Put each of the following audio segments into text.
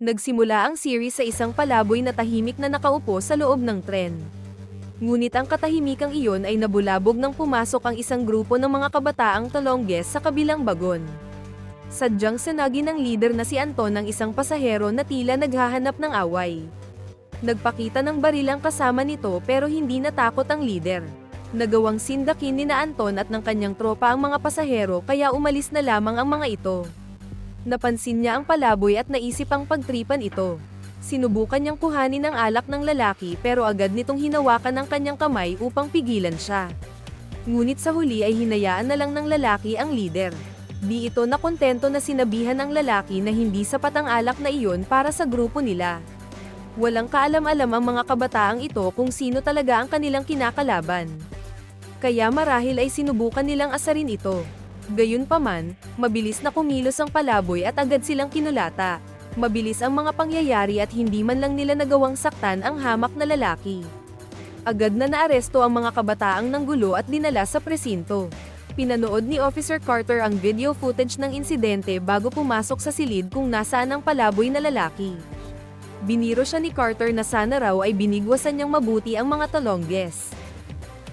Nagsimula ang series sa isang palaboy na tahimik na nakaupo sa loob ng tren. Ngunit ang katahimikang iyon ay nabulabog nang pumasok ang isang grupo ng mga kabataang talongges sa kabilang bagon. Sadyang sanagi ng leader na si Anton ng isang pasahero na tila naghahanap ng away. Nagpakita ng baril ang kasama nito pero hindi natakot ang leader. Nagawang sindakin ni na Anton at ng kanyang tropa ang mga pasahero kaya umalis na lamang ang mga ito. Napansin niya ang palaboy at naisip ang pagtripan ito. Sinubukan niyang kuhanin ang alak ng lalaki pero agad nitong hinawakan ang kanyang kamay upang pigilan siya. Ngunit sa huli ay hinayaan na lang ng lalaki ang leader. Di ito nakontento na sinabihan ng lalaki na hindi sapat ang alak na iyon para sa grupo nila. Walang kaalam-alam ang mga kabataang ito kung sino talaga ang kanilang kinakalaban. Kaya marahil ay sinubukan nilang asarin ito. Gayunpaman, mabilis na kumilos ang palaboy at agad silang kinulata. Mabilis ang mga pangyayari at hindi man lang nila nagawang saktan ang hamak na lalaki. Agad na naaresto ang mga kabataang nanggulo at dinala sa presinto. Pinanood ni Officer Carter ang video footage ng insidente bago pumasok sa silid kung nasaan ang palaboy na lalaki. Biniro siya ni Carter na sana raw ay binigwasan niyang mabuti ang mga talongges.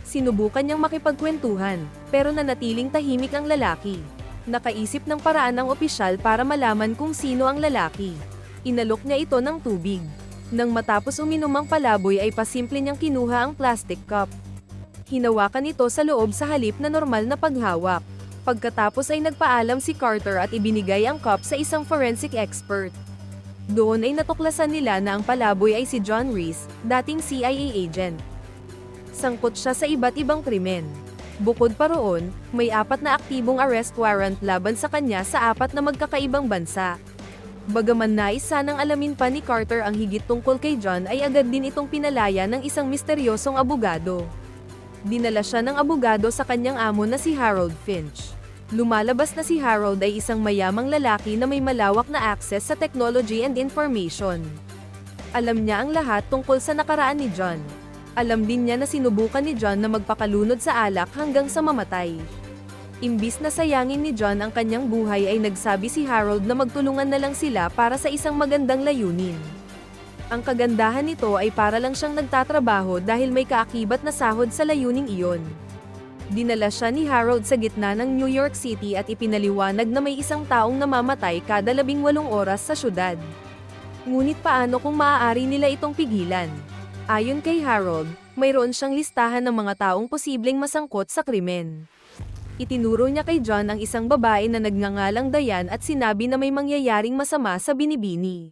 Sinubukan niyang makipagkwentuhan, pero nanatiling tahimik ang lalaki. Nakaisip ng paraan ang opisyal para malaman kung sino ang lalaki. Inalok niya ito ng tubig. Nang matapos uminom ang palaboy ay pasimple niyang kinuha ang plastic cup. Hinawakan ito sa loob sa halip na normal na paghawak. Pagkatapos ay nagpaalam si Carter at ibinigay ang cup sa isang forensic expert. Doon ay natuklasan nila na ang palaboy ay si John Reese, dating CIA agent. Sangkot siya sa iba't ibang krimen. Bukod pa roon, may apat na aktibong arrest warrant laban sa kanya sa apat na magkakaibang bansa. Bagaman nais sanang alamin pa ni Carter ang higit tungkol kay John ay agad din itong pinalaya ng isang misteryosong abogado. Dinala siya ng abogado sa kanyang amo na si Harold Finch. Lumalabas na si Harold ay isang mayamang lalaki na may malawak na access sa technology and information. Alam niya ang lahat tungkol sa nakaraan ni John. Alam din niya na sinubukan ni John na magpakalunod sa alak hanggang sa mamatay. Imbis na sayangin ni John ang kanyang buhay ay nagsabi si Harold na magtulungan na lang sila para sa isang magandang layunin. Ang kagandahan nito ay para lang siyang nagtatrabaho dahil may kaakibat na sahod sa layuning iyon. Dinala siya ni Harold sa gitna ng New York City at ipinaliwanag na may isang taong namamatay kada labing walong oras sa syudad. Ngunit paano kung maaari nila itong pigilan? Ayon kay Harold, mayroon siyang listahan ng mga taong posibleng masangkot sa krimen. Itinuro niya kay John ang isang babae na nagngangalang Dayan at sinabi na may mangyayaring masama sa binibini.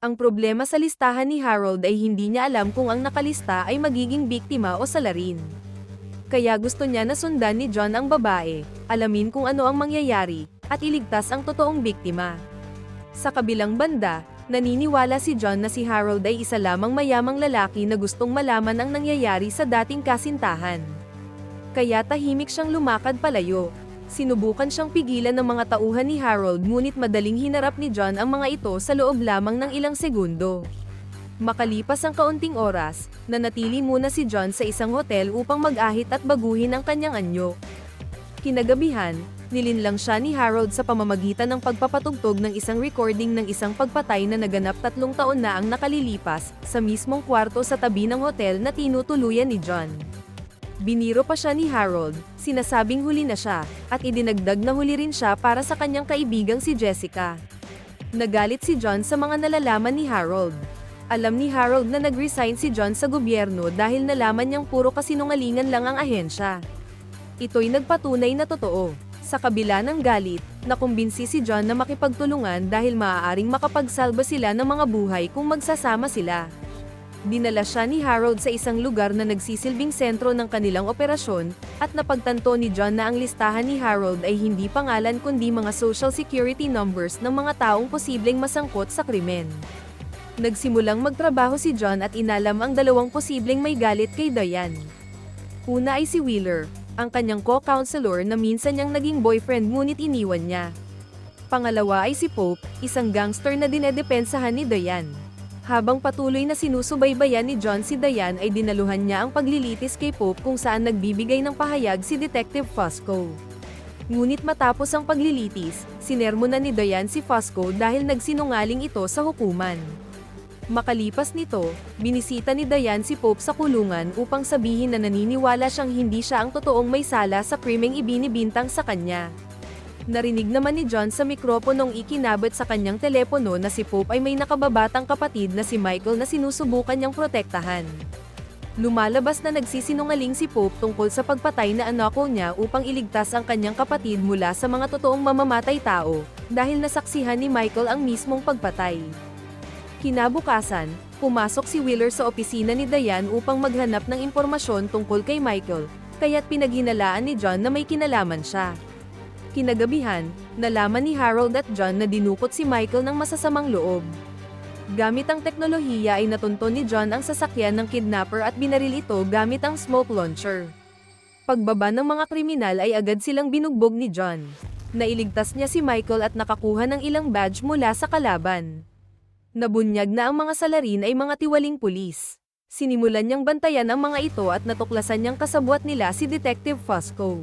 Ang problema sa listahan ni Harold ay hindi niya alam kung ang nakalista ay magiging biktima o salarin. Kaya gusto niya na sundan ni John ang babae, alamin kung ano ang mangyayari, at iligtas ang totoong biktima. Sa kabilang banda, naniniwala si John na si Harold ay isa lamang mayamang lalaki na gustong malaman ang nangyayari sa dating kasintahan. Kaya tahimik siyang lumakad palayo. Sinubukan siyang pigilan ng mga tauhan ni Harold ngunit madaling hinarap ni John ang mga ito sa loob lamang ng ilang segundo. Makalipas ang kaunting oras, nanatili muna si John sa isang hotel upang mag-ahit at baguhin ang kanyang anyo. Kinagabihan, nilinlang siya ni Harold sa pamamagitan ng pagpapatugtog ng isang recording ng isang pagpatay na naganap tatlong taon na ang nakalilipas, sa mismong kwarto sa tabi ng hotel na tinutuluyan ni John. Biniro pa siya ni Harold, sinasabing huli na siya, at idinagdag na huli rin siya para sa kanyang kaibigang si Jessica. Nagalit si John sa mga nalalaman ni Harold. Alam ni Harold na nag-resign si John sa gobyerno dahil nalaman niyang puro kasinungalingan lang ang ahensya. Ito'y nagpatunay na totoo. Sa kabila ng galit, nakumbinsi si John na makipagtulungan dahil maaaring makapagsalba sila ng mga buhay kung magsasama sila. Dinala siya ni Harold sa isang lugar na nagsisilbing sentro ng kanilang operasyon, at napagtanto ni John na ang listahan ni Harold ay hindi pangalan kundi mga social security numbers ng mga taong posibleng masangkot sa krimen. Nagsimulang magtrabaho si John at inalam ang dalawang posibleng may galit kay Diane. Una ay si Wheeler, ang kanyang co-counselor na minsan niyang naging boyfriend ngunit iniwan niya. Pangalawa ay si Pope, isang gangster na dinedepensahan ni Diane. Habang patuloy na sinusubaybayan ni John si Diane ay dinaluhan niya ang paglilitis kay Pope kung saan nagbibigay ng pahayag si Detective Fosco. Ngunit matapos ang paglilitis, sinermo na ni Dayan si Fosco dahil nagsinungaling ito sa hukuman. Makalipas nito, binisita ni Dayan si Pope sa kulungan upang sabihin na naniniwala siyang hindi siya ang totoong may sala sa krimeng ibinibintang sa kanya. Narinig naman ni John sa mikroponong ikinabot sa kanyang telepono na si Pope ay may nakababatang kapatid na si Michael na sinusubukan niyang protektahan. Lumalabas na nagsisinungaling si Pope tungkol sa pagpatay na anako niya upang iligtas ang kanyang kapatid mula sa mga totoong mamamatay tao, dahil nasaksihan ni Michael ang mismong pagpatay. Kinabukasan, pumasok si Wheeler sa opisina ni Diane upang maghanap ng impormasyon tungkol kay Michael, kaya't pinaghinalaan ni John na may kinalaman siya. Kinagabihan, nalaman ni Harold at John na dinukot si Michael ng masasamang loob. Gamit ang teknolohiya ay natunton ni John ang sasakyan ng kidnapper at binaril ito gamit ang smoke launcher. Pagbaba ng mga kriminal ay agad silang binugbog ni John. Nailigtas niya si Michael at nakakuha ng ilang badge mula sa kalaban. Nabunyag na ang mga salarin ay mga tiwaling pulis. Sinimulan niyang bantayan ang mga ito at natuklasan niyang kasabwat nila si Detective Fosco.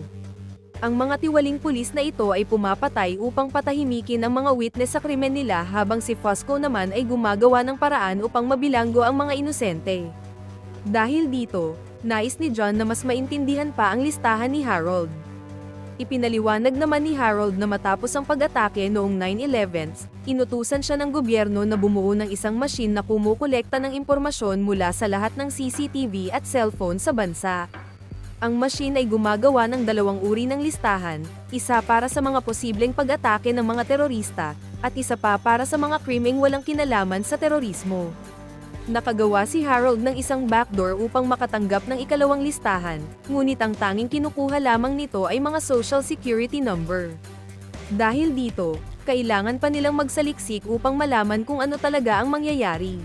Ang mga tiwaling pulis na ito ay pumapatay upang patahimikin ang mga witness sa krimen nila habang si Fosco naman ay gumagawa ng paraan upang mabilanggo ang mga inosente. Dahil dito, nais ni John na mas maintindihan pa ang listahan ni Harold. Ipinaliwanag naman ni Harold na matapos ang pag-atake noong 9-11, inutusan siya ng gobyerno na bumuo ng isang machine na kumukolekta ng impormasyon mula sa lahat ng CCTV at cellphone sa bansa. Ang machine ay gumagawa ng dalawang uri ng listahan, isa para sa mga posibleng pag-atake ng mga terorista, at isa pa para sa mga krimeng walang kinalaman sa terorismo. Nakagawa si Harold ng isang backdoor upang makatanggap ng ikalawang listahan, ngunit ang tanging kinukuha lamang nito ay mga social security number. Dahil dito, kailangan pa nilang magsaliksik upang malaman kung ano talaga ang mangyayari.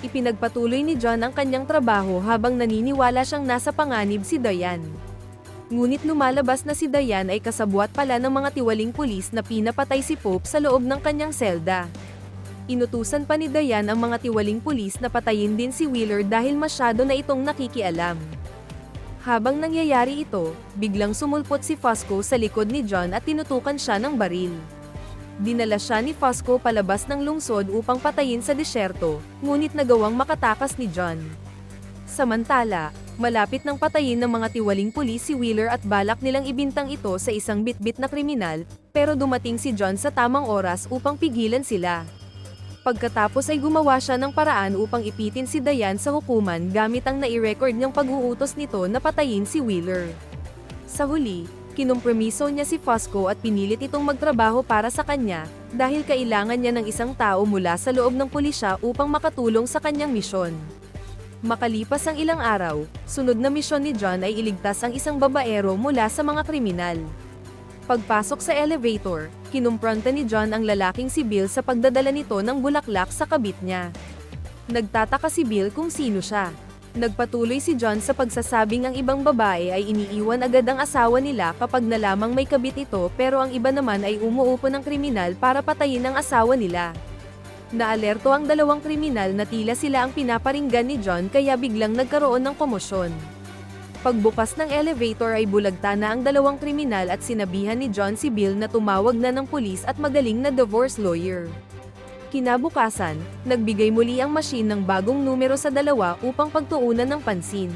Ipinagpatuloy ni John ang kanyang trabaho habang naniniwala siyang nasa panganib si Dayan. Ngunit lumalabas na si Dayan ay kasabwat pala ng mga tiwaling pulis na pinapatay si Pope sa loob ng kanyang selda. Inutusan pa ni Dayan ang mga tiwaling pulis na patayin din si Wheeler dahil masyado na itong nakikialam. Habang nangyayari ito, biglang sumulpot si Fosco sa likod ni John at tinutukan siya ng baril. Dinala siya ni Fosco palabas ng lungsod upang patayin sa disyerto, ngunit nagawang makatakas ni John. Samantala, malapit ng patayin ng mga tiwaling pulis si Wheeler at balak nilang ibintang ito sa isang bitbit na kriminal, pero dumating si John sa tamang oras upang pigilan sila. Pagkatapos ay gumawa siya ng paraan upang ipitin si Dayan sa hukuman gamit ang nai-record niyang pag-uutos nito na patayin si Wheeler. Sa huli, kinumpromiso niya si Fosco at pinilit itong magtrabaho para sa kanya, dahil kailangan niya ng isang tao mula sa loob ng pulisya upang makatulong sa kanyang misyon. Makalipas ang ilang araw, sunod na misyon ni John ay iligtas ang isang babaero mula sa mga kriminal. Pagpasok sa elevator, kinumpronta ni John ang lalaking si Bill sa pagdadala nito ng bulaklak sa kabit niya. Nagtataka si Bill kung sino siya. Nagpatuloy si John sa pagsasabing ang ibang babae ay iniiwan agad ang asawa nila kapag nalamang may kabit ito pero ang iba naman ay umuupo ng kriminal para patayin ang asawa nila. Naalerto ang dalawang kriminal na tila sila ang pinaparinggan ni John kaya biglang nagkaroon ng komosyon. Pagbukas ng elevator ay bulagta na ang dalawang kriminal at sinabihan ni John si Bill na tumawag na ng pulis at magaling na divorce lawyer. Kinabukasan, nagbigay muli ang machine ng bagong numero sa dalawa upang pagtuunan ng pansin.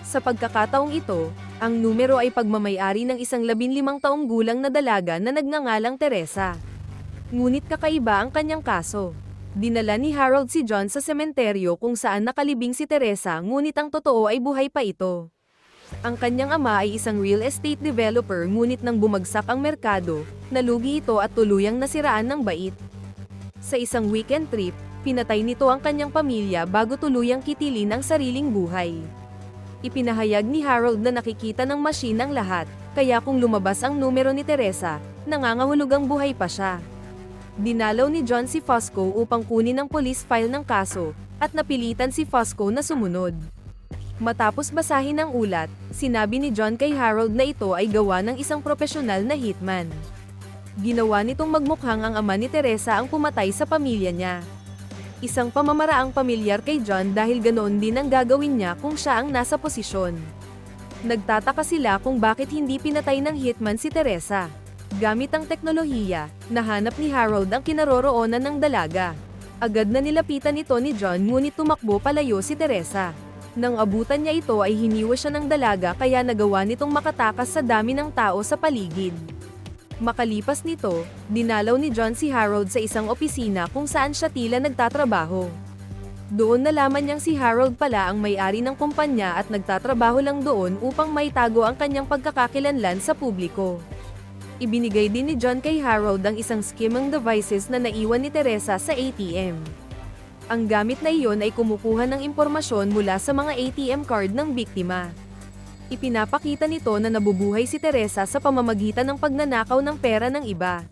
Sa pagkakataong ito, ang numero ay pagmamayari ng isang labinlimang taong gulang na dalaga na nagngangalang Teresa. Ngunit kakaiba ang kanyang kaso. Dinala ni Harold si John sa sementeryo kung saan nakalibing si Teresa ngunit ang totoo ay buhay pa ito. Ang kanyang ama ay isang real estate developer ngunit nang bumagsak ang merkado, nalugi ito at tuluyang nasiraan ng bait. Sa isang weekend trip, pinatay nito ang kanyang pamilya bago tuluyang kitilin ang sariling buhay. Ipinahayag ni Harold na nakikita ng machine ang lahat, kaya kung lumabas ang numero ni Teresa, nangangahulugang buhay pa siya. Dinalaw ni John si Fosco upang kunin ang police file ng kaso, at napilitan si Fosco na sumunod. Matapos basahin ang ulat, sinabi ni John kay Harold na ito ay gawa ng isang profesional na hitman. Ginawa nitong magmukhang ang ama ni Teresa ang pumatay sa pamilya niya. Isang pamamaraang pamilyar kay John dahil ganoon din ang gagawin niya kung siya ang nasa posisyon. Nagtataka sila kung bakit hindi pinatay ng hitman si Teresa. Gamit ang teknolohiya, nahanap ni Harold ang kinaroroonan ng dalaga. Agad na nilapitan ito ni John ngunit tumakbo palayo si Teresa. Nang abutan niya ito ay hiniwa siya ng dalaga kaya nagawa nitong makatakas sa dami ng tao sa paligid. Makalipas nito, dinalaw ni John si Harold sa isang opisina kung saan siya tila nagtatrabaho. Doon nalaman niyang si Harold pala ang may-ari ng kumpanya at nagtatrabaho lang doon upang maitago ang kanyang pagkakakilanlan sa publiko. Ibinigay din ni John kay Harold ang isang skimming devices na naiwan ni Teresa sa ATM. Ang gamit na iyon ay kumukuha ng impormasyon mula sa mga ATM card ng biktima. Ipinapakita nito na nabubuhay si Teresa sa pamamagitan ng pagnanakaw ng pera ng iba.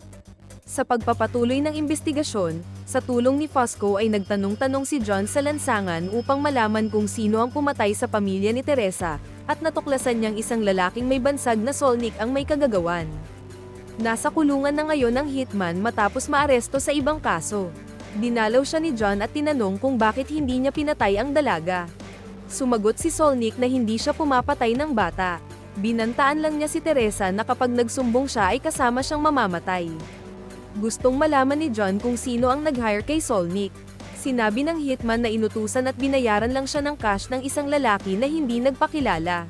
Sa pagpapatuloy ng investigasyon, sa tulong ni Fosco ay nagtanong-tanong si John sa lansangan upang malaman kung sino ang pumatay sa pamilya ni Teresa, at natuklasan niyang isang lalaking may bansag na solnik ang may kagagawan. Nasa kulungan na ngayon ang hitman matapos maaresto sa ibang kaso. Dinalaw siya ni John at tinanong kung bakit hindi niya pinatay ang dalaga. Sumagot si Solnik na hindi siya pumapatay ng bata. Binantaan lang niya si Teresa na kapag nagsumbong siya ay kasama siyang mamamatay. Gustong malaman ni John kung sino ang nag-hire kay Solnik. Sinabi ng hitman na inutusan at binayaran lang siya ng cash ng isang lalaki na hindi nagpakilala.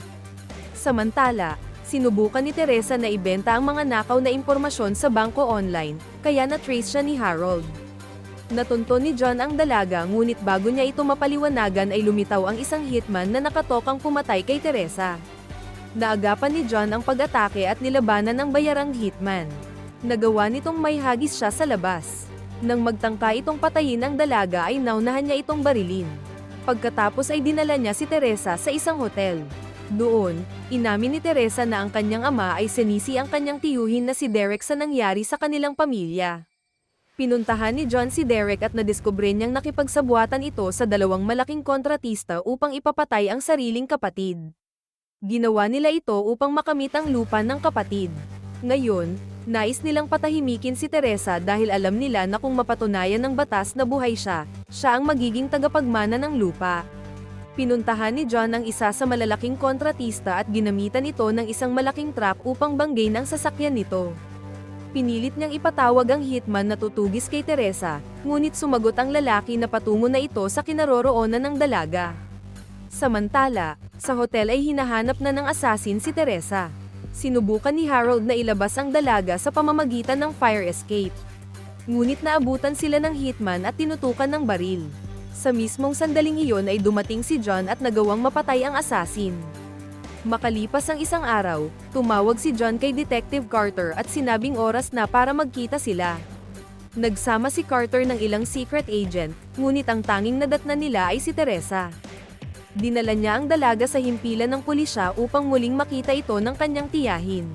Samantala, sinubukan ni Teresa na ibenta ang mga nakaw na impormasyon sa bangko online, kaya na-trace siya ni Harold. Natunto ni John ang dalaga ngunit bago niya ito mapaliwanagan ay lumitaw ang isang hitman na nakatokang pumatay kay Teresa. Naagapan ni John ang pag-atake at nilabanan ng bayarang hitman. Nagawa nitong may hagis siya sa labas. Nang magtangka itong patayin ang dalaga ay naunahan niya itong barilin. Pagkatapos ay dinala niya si Teresa sa isang hotel. Doon, inamin ni Teresa na ang kanyang ama ay sinisi ang kanyang tiyuhin na si Derek sa nangyari sa kanilang pamilya. Pinuntahan ni John si Derek at nadiskubre niyang nakipagsabuatan ito sa dalawang malaking kontratista upang ipapatay ang sariling kapatid. Ginawa nila ito upang makamit ang lupa ng kapatid. Ngayon, nais nilang patahimikin si Teresa dahil alam nila na kung mapatunayan ng batas na buhay siya, siya ang magiging tagapagmana ng lupa. Pinuntahan ni John ang isa sa malalaking kontratista at ginamitan ito ng isang malaking trap upang banggain ang sasakyan nito. Pinilit niyang ipatawag ang hitman na tutugis kay Teresa, ngunit sumagot ang lalaki na patungo na ito sa kinaroroonan ng dalaga. Samantala, sa hotel ay hinahanap na ng assassin si Teresa. Sinubukan ni Harold na ilabas ang dalaga sa pamamagitan ng fire escape. Ngunit naabutan sila ng hitman at tinutukan ng baril. Sa mismong sandaling iyon ay dumating si John at nagawang mapatay ang assassin. Makalipas ang isang araw, tumawag si John kay Detective Carter at sinabing oras na para magkita sila. Nagsama si Carter ng ilang secret agent, ngunit ang tanging nadatna nila ay si Teresa. Dinala niya ang dalaga sa himpilan ng pulisya upang muling makita ito ng kanyang tiyahin.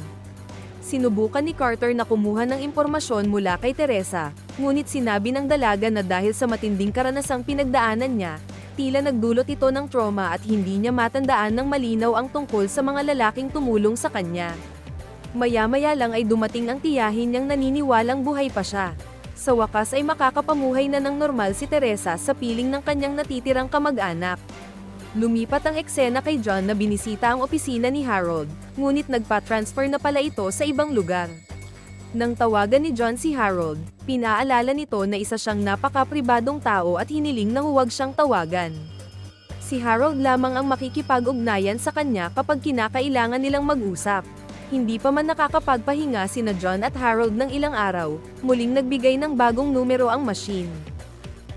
Sinubukan ni Carter na kumuha ng impormasyon mula kay Teresa, ngunit sinabi ng dalaga na dahil sa matinding karanasang pinagdaanan niya, tila nagdulot ito ng trauma at hindi niya matandaan ng malinaw ang tungkol sa mga lalaking tumulong sa kanya. Maya-maya lang ay dumating ang tiyahin niyang naniniwalang buhay pa siya. Sa wakas ay makakapamuhay na ng normal si Teresa sa piling ng kanyang natitirang kamag-anak. Lumipat ang eksena kay John na binisita ang opisina ni Harold, ngunit nagpa-transfer na pala ito sa ibang lugar. Nang tawagan ni John si Harold, pinaalala nito na isa siyang napaka-pribadong tao at hiniling na huwag siyang tawagan. Si Harold lamang ang makikipag-ugnayan sa kanya kapag kinakailangan nilang mag-usap. Hindi pa man nakakapagpahinga sina John at Harold ng ilang araw, muling nagbigay ng bagong numero ang machine.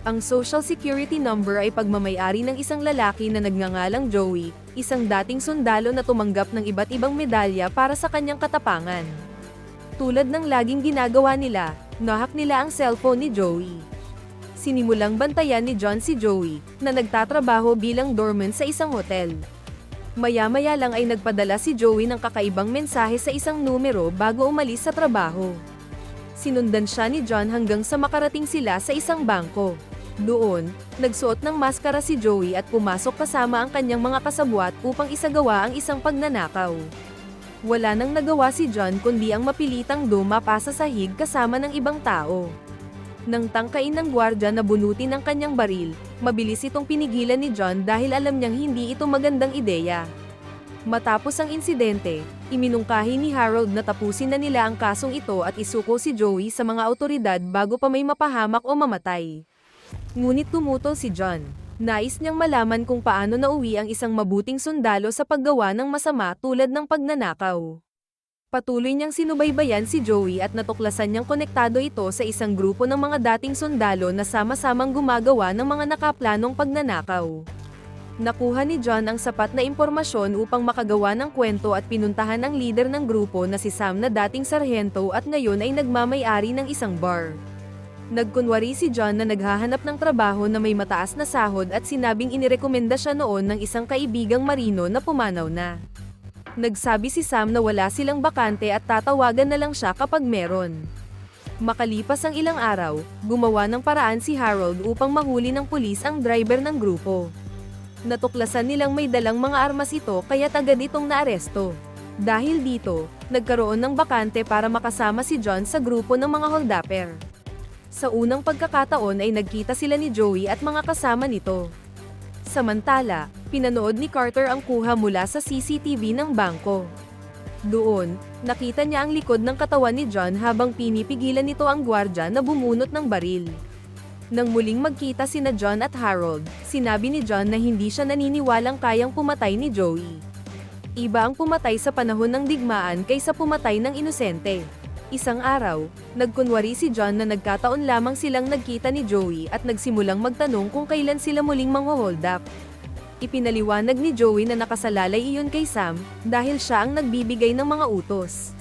Ang social security number ay pagmamayari ng isang lalaki na nagngangalang Joey, isang dating sundalo na tumanggap ng iba't ibang medalya para sa kanyang katapangan. Tulad ng laging ginagawa nila, nahak nila ang cellphone ni Joey. Sinimulang bantayan ni John si Joey, na nagtatrabaho bilang doorman sa isang hotel. Maya-maya lang ay nagpadala si Joey ng kakaibang mensahe sa isang numero bago umalis sa trabaho. Sinundan siya ni John hanggang sa makarating sila sa isang bangko. Doon, nagsuot ng maskara si Joey at pumasok kasama ang kanyang mga kasabwat upang isagawa ang isang pagnanakaw. Wala nang nagawa si John kundi ang mapilitang dumapa sa sahig kasama ng ibang tao. Nang tangkain ng gwardya na bunutin ang kanyang baril, mabilis itong pinigilan ni John dahil alam niyang hindi ito magandang ideya. Matapos ang insidente, iminungkahi ni Harold na tapusin na nila ang kasong ito at isuko si Joey sa mga autoridad bago pa may mapahamak o mamatay. Ngunit tumutol si John. Nais niyang malaman kung paano nauwi ang isang mabuting sundalo sa paggawa ng masama tulad ng pagnanakaw. Patuloy niyang sinubaybayan si Joey at natuklasan niyang konektado ito sa isang grupo ng mga dating sundalo na sama-samang gumagawa ng mga nakaplanong pagnanakaw. Nakuha ni John ang sapat na impormasyon upang makagawa ng kwento at pinuntahan ang leader ng grupo na si Sam na dating sarhento at ngayon ay nagmamay-ari ng isang bar. Nagkunwari si John na naghahanap ng trabaho na may mataas na sahod at sinabing inirekomenda siya noon ng isang kaibigang marino na pumanaw na. Nagsabi si Sam na wala silang bakante at tatawagan na lang siya kapag meron. Makalipas ang ilang araw, gumawa ng paraan si Harold upang mahuli ng pulis ang driver ng grupo. Natuklasan nilang may dalang mga armas ito kaya agad itong naaresto. Dahil dito, nagkaroon ng bakante para makasama si John sa grupo ng mga holdapper. Sa unang pagkakataon ay nagkita sila ni Joey at mga kasama nito. Samantala, pinanood ni Carter ang kuha mula sa CCTV ng bangko. Doon, nakita niya ang likod ng katawan ni John habang pinipigilan nito ang gwardya na bumunot ng baril. Nang muling magkita sina John at Harold, sinabi ni John na hindi siya naniniwalang kayang pumatay ni Joey. Iba ang pumatay sa panahon ng digmaan kaysa pumatay ng inosente. Isang araw, nagkunwari si John na nagkataon lamang silang nagkita ni Joey at nagsimulang magtanong kung kailan sila muling mangho-hold up. Ipinaliwanag ni Joey na nakasalalay iyon kay Sam, dahil siya ang nagbibigay ng mga utos.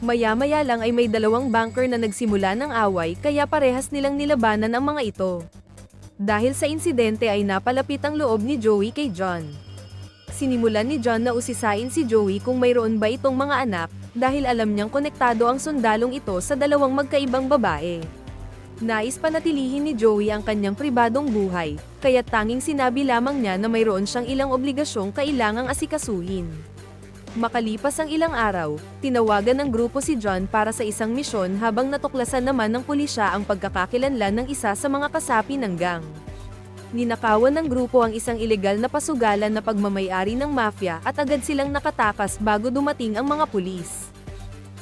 Maya-maya lang ay may dalawang banker na nagsimula ng away kaya parehas nilang nilabanan ang mga ito. Dahil sa insidente ay napalapit ang loob ni Joey kay John. Sinimulan ni John na usisain si Joey kung mayroon ba itong mga anak, dahil alam niyang konektado ang sundalong ito sa dalawang magkaibang babae. Nais panatilihin ni Joey ang kanyang pribadong buhay, kaya tanging sinabi lamang niya na mayroon siyang ilang obligasyong kailangang asikasuhin. Makalipas ang ilang araw, tinawagan ng grupo si John para sa isang misyon habang natuklasan naman ng pulisya ang pagkakakilanlan ng isa sa mga kasapi ng gang. Ninakawan ng grupo ang isang ilegal na pasugalan na pagmamayari ng mafia at agad silang nakatakas bago dumating ang mga pulis.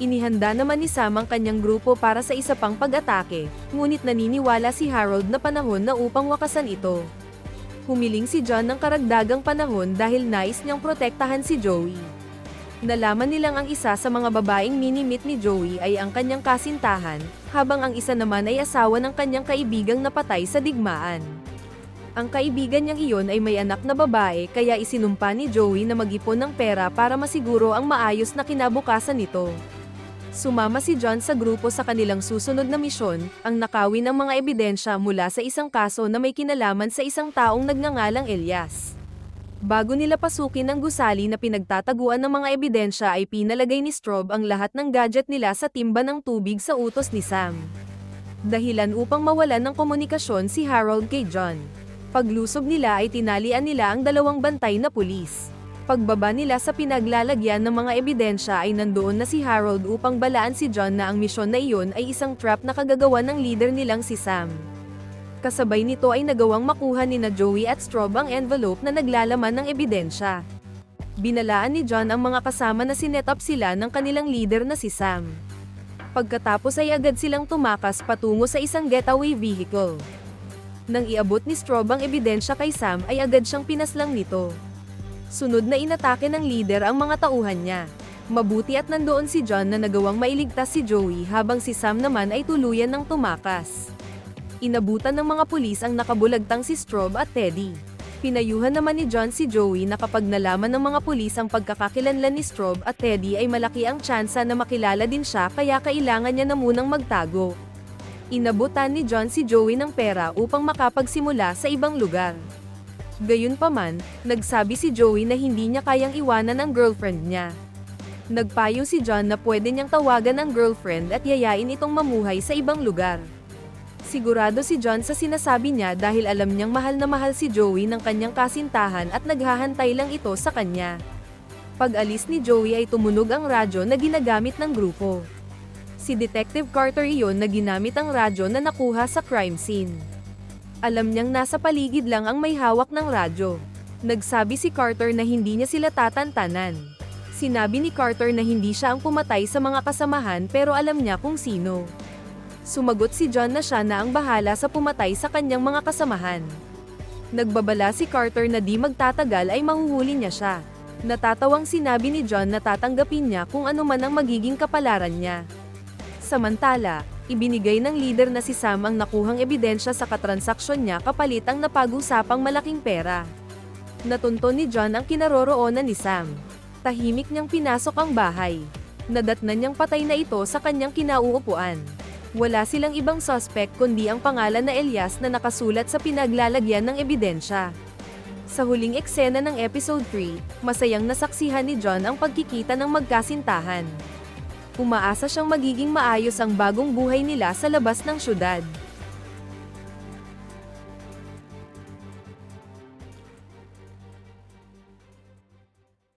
Inihanda naman ni Sam ang kanyang grupo para sa isa pang pag-atake, ngunit naniniwala si Harold na panahon na upang wakasan ito. Humiling si John ng karagdagang panahon dahil nais niyang protektahan si Joey. Nalaman nilang ang isa sa mga babaeng mini-meet ni Joey ay ang kanyang kasintahan, habang ang isa naman ay asawa ng kanyang kaibigang napatay sa digmaan. Ang kaibigan niyang iyon ay may anak na babae kaya isinumpa ni Joey na mag-ipon ng pera para masiguro ang maayos na kinabukasan nito. Sumama si John sa grupo sa kanilang susunod na misyon, ang nakawin ng mga ebidensya mula sa isang kaso na may kinalaman sa isang taong nagngangalang Elias. Bago nila pasukin ang gusali na pinagtataguan ng mga ebidensya ay pinalagay ni Strobe ang lahat ng gadget nila sa timba ng tubig sa utos ni Sam. Dahilan upang mawalan ng komunikasyon si Harold kay John. Paglusob nila ay tinalian nila ang dalawang bantay na pulis. Pagbaba nila sa pinaglalagyan ng mga ebidensya ay nandoon na si Harold upang balaan si John na ang misyon na iyon ay isang trap na kagagawa ng leader nilang si Sam. Kasabay nito ay nagawang makuha ni na Joey at Strobe ang envelope na naglalaman ng ebidensya. Binalaan ni John ang mga kasama na sinet up sila ng kanilang leader na si Sam. Pagkatapos ay agad silang tumakas patungo sa isang getaway vehicle. Nang iabot ni Strobe ang ebidensya kay Sam ay agad siyang pinaslang nito. Sunod na inatake ng leader ang mga tauhan niya. Mabuti at nandoon si John na nagawang mailigtas si Joey habang si Sam naman ay tuluyan ng tumakas. Inabutan ng mga pulis ang nakabulagtang si Strobe at Teddy. Pinayuhan naman ni John si Joey na kapag nalaman ng mga pulis ang pagkakakilanlan ni Strobe at Teddy ay malaki ang tsansa na makilala din siya kaya kailangan niya na munang magtago. Inabutan ni John si Joey ng pera upang makapagsimula sa ibang lugar. Gayunpaman, nagsabi si Joey na hindi niya kayang iwanan ang girlfriend niya. Nagpayo si John na pwede niyang tawagan ang girlfriend at yayain itong mamuhay sa ibang lugar. Sigurado si John sa sinasabi niya dahil alam niyang mahal na mahal si Joey ng kanyang kasintahan at naghahantay lang ito sa kanya. Pag alis ni Joey ay tumunog ang radyo na ginagamit ng grupo. Si Detective Carter iyon na ginamit ang radyo na nakuha sa crime scene. Alam niyang nasa paligid lang ang may hawak ng radyo. Nagsabi si Carter na hindi niya sila tatantanan. Sinabi ni Carter na hindi siya ang pumatay sa mga kasamahan pero alam niya kung sino. Sumagot si John na siya na ang bahala sa pumatay sa kanyang mga kasamahan. Nagbabala si Carter na di magtatagal ay mahuhuli niya siya. Natatawang sinabi ni John na tatanggapin niya kung ano man ang magiging kapalaran niya. Samantala, ibinigay ng leader na si Sam ang nakuhang ebidensya sa katransaksyon niya kapalit ang napag-usapang malaking pera. Natunto ni John ang kinaroroonan ni Sam. Tahimik niyang pinasok ang bahay. Nadatnan niyang patay na ito sa kanyang kinauupuan. Wala silang ibang suspect kundi ang pangalan na Elias na nakasulat sa pinaglalagyan ng ebidensya. Sa huling eksena ng episode 3, masayang nasaksihan ni John ang pagkikita ng magkasintahan. Umaasa siyang magiging maayos ang bagong buhay nila sa labas ng syudad.